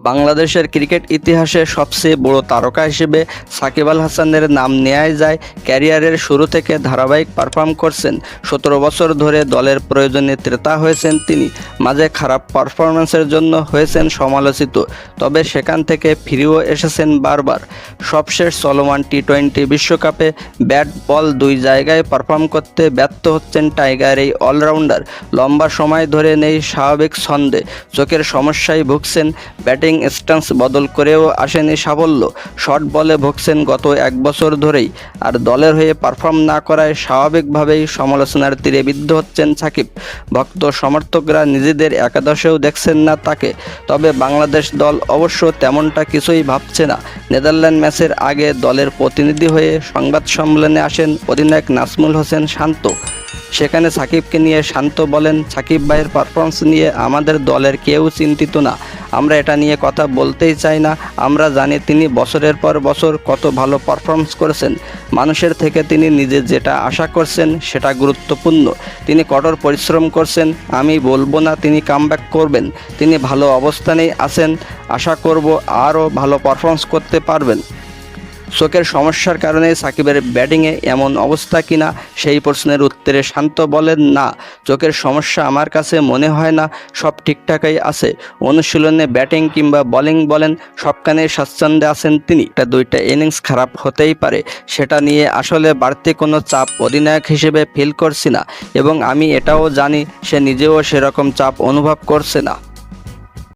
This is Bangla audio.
বাংলাদেশের ক্রিকেট ইতিহাসে সবচেয়ে বড় তারকা হিসেবে সাকিব আল হাসানের নাম নেওয়াই যায়। ক্যারিয়ারের শুরু থেকে ধারাবাহিক পারফর্ম করছেন। সতেরো বছর ধরে দলের প্রয়োজনে ত্রেতা হয়েছেন তিনি। মাঝে খারাপ পারফরমেন্সের জন্য হয়েছেন সমালোচিত। তবে সেখান থেকে ফিরেও এসেছেন বারবার। সবশেষ চলমান টি টোয়েন্টি বিশ্বকাপে ব্যাট বল দুই জায়গায় পারফর্ম করতে ব্যর্থ হচ্ছেন টাইগার, এই অলরাউন্ডার লম্বা সময় ধরে নেই স্বাভাবিক ছন্দে। চোখের সমস্যায় ভুগছেন ব্যাটিং স্ট্যান্স বদল করেও আসেনি সাফল্য। শর্ট বলে ভুগছেন গত এক বছর ধরেই। আর দলের হয়ে পারফর্ম না করায় স্বাভাবিকভাবেই সমালোচনার তীরে বিদ্ধ হচ্ছেন সাকিব। ভক্ত সমর্থকরা নিজেদের একাদশেও দেখছেন না তাকে। তবে বাংলাদেশ দল অবশ্য তেমনটা কিছুই ভাবছে না। নেদারল্যান্ড ম্যাচের আগে দলের প্রতিনিধি হয়ে সংবাদ সম্মেলনে আসেন অধিনায়ক নাসমুল হোসেন শান্ত। সেখানে সাকিবকে নিয়ে শান্ত বলেন, সাকিব ভাইয়ের পারফরমেন্স নিয়ে আমাদের দলের কেউ চিন্তিত না। আমরা এটা নিয়ে কথা বলতেই চাই না। আমরা জানি তিনি বছরের পর বছর কত ভালো পারফরমেন্স করেছেন। মানুষের থেকে তিনি নিজে যেটা আশা করছেন, সেটা গুরুত্বপূর্ণ। তিনি কঠোর পরিশ্রম করছেন, আমি বলব না তিনি কামব্যাক করবেন। তিনি ভালো অবস্থানেই আছেন। আশা করব আরও ভালো পারফরমেন্স করতে পারবেন। চোখের সমস্যার কারণে সাকিবের ব্যাটিংয়ে এমন অবস্থা কিনা সেই প্রশ্নের উত্তরে শান্ত বলেন, না, চোখের সমস্যা আমার কাছে মনে হয় না, সব ঠিকঠাকই আছে। অনুশীলনে ব্যাটিং কিংবা বোলিং বলেন সবখানে স্বাচ্ছন্দ্যে আছেন তিনি। একটা দুইটা ইনিংস খারাপ হতেই পারে। সেটা নিয়ে আসলে বাড়তি কোনো চাপ অধিনায়ক হিসেবে ফিল করছি না এবং আমি এটাও জানি, সে নিজেও সেরকম চাপ অনুভব করছে না।